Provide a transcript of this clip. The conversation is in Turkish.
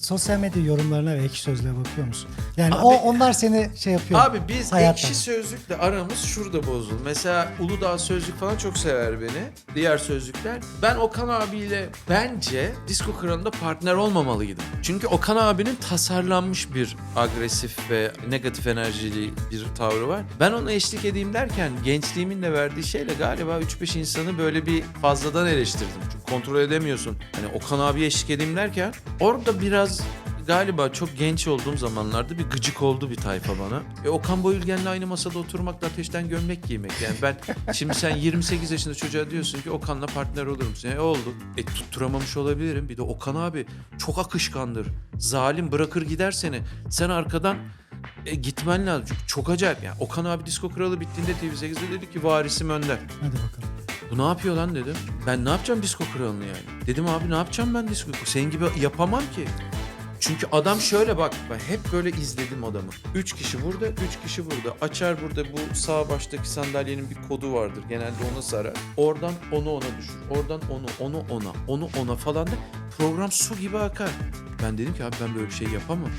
Sosyal medya yorumlarına ve ekşi sözlüğe bakıyor musun? Yani Abi- o onlar seni şey yapıyor. Abi biz Hayatta. ekşi sözlükle aramız şurada bozuldu. Mesela Uludağ Sözlük falan çok sever beni. Diğer sözlükler. Ben Okan abiyle bence Disco Kralı'nda partner olmamalıydım. Çünkü Okan abinin tasarlanmış bir agresif ve negatif enerjili bir tavrı var. Ben ona eşlik edeyim derken gençliğimin de verdiği şeyle galiba 3-5 insanı böyle bir fazladan eleştirdim. Çünkü kontrol edemiyorsun. Hani Okan abiye eşlik edeyim derken orada biraz galiba çok genç olduğum zamanlarda bir gıcık oldu bir tayfa bana. E Okan Bayülgen'le aynı masada oturmakla ateşten gömlek giymek. Yani ben şimdi sen 28 yaşında çocuğa diyorsun ki Okan'la partner olur musun? E oldu. E tutturamamış olabilirim. Bir de Okan abi çok akışkandır. Zalim bırakır gider seni. Sen arkadan e, gitmen lazım. Çünkü çok acayip. Yani Okan abi Disko Kralı bittiğinde TV8'de dedi ki varisim Önder. Hadi bakalım. Bu ne yapıyor lan dedim. Ben ne yapacağım disco kralını yani? Dedim abi ne yapacağım ben disco Senin gibi yapamam ki. Çünkü adam şöyle bak ben hep böyle izledim adamı. Üç kişi burada, üç kişi burada. Açar burada bu sağ baştaki sandalyenin bir kodu vardır. Genelde ona sarar. Oradan onu ona düşür. Oradan onu, onu ona, onu ona falan da program su gibi akar. Ben dedim ki abi ben böyle bir şey yapamam.